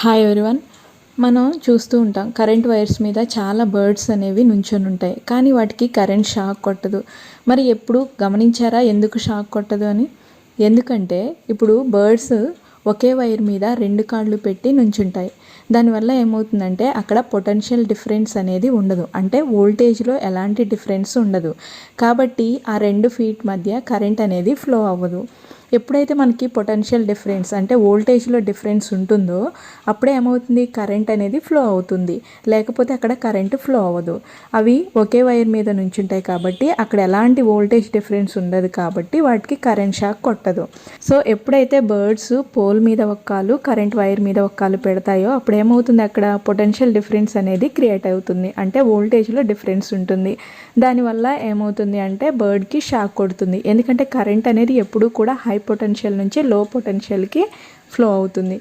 Hi everyone మనం చూస్తూ ఉంటాం. కరెంట్ వైర్స్ మీద చాలా బర్డ్స్ అనేవి నుంచొని ఉంటాయి. కానీ వాటికి కరెంట్ షాక్ కొట్టదు. మరి ఎప్పుడు గమనించారా? ఎందుకు షాక్ కొట్టదు అని? ఎందుకంటే ఇప్పుడు బర్డ్స్ ఒకే వైర్ మీద రెండు కాళ్ళు పెట్టి నుంచుంటాయి. దానివల్ల ఏమవుతుందంటే అక్కడ పొటెన్షియల్ డిఫరెన్స్ అనేది ఉండదు. అంటే వోల్టేజ్లో ఎలాంటి డిఫరెన్స్ ఉండదు. కాబట్టి ఆ రెండు ఫీట్ మధ్య కరెంట్ అనేది ఫ్లో అవ్వదు. ఎప్పుడైతే మనకి పొటెన్షియల్ డిఫరెన్స్ అంటే వోల్టేజ్లో డిఫరెన్స్ ఉంటుందో అప్పుడే ఏమవుతుంది? కరెంట్ అనేది ఫ్లో అవుతుంది. లేకపోతే అక్కడ కరెంటు ఫ్లో అవ్వదు. అవి ఒకే వైర్ మీద నుంచుంటాయి కాబట్టి అక్కడ ఎలాంటి వోల్టేజ్ డిఫరెన్స్ ఉండదు కాబట్టి వాటికి కరెంట్ షాక్ కొట్టదు. సో ఎప్పుడైతే బర్డ్స్ పోల్ మీద ఒక్కాలు కరెంట్ వైర్ మీద ఒక్కలు పెడతాయో అప్పుడు ఏమవుతుంది అక్కడ? పొటెన్షియల్ డిఫరెన్స్ అనేది క్రియేట్ అవుతుంది. అంటే వోల్టేజ్లో డిఫరెన్స్ ఉంటుంది. దానివల్ల ఏమవుతుంది అంటే బర్డ్కి షాక్ కొడుతుంది. ఎందుకంటే కరెంట్ అనేది ఎప్పుడూ కూడా హై పొటెన్షియల్ నుంచి లో పొటెన్షియల్కి ఫ్లో అవుతుంది.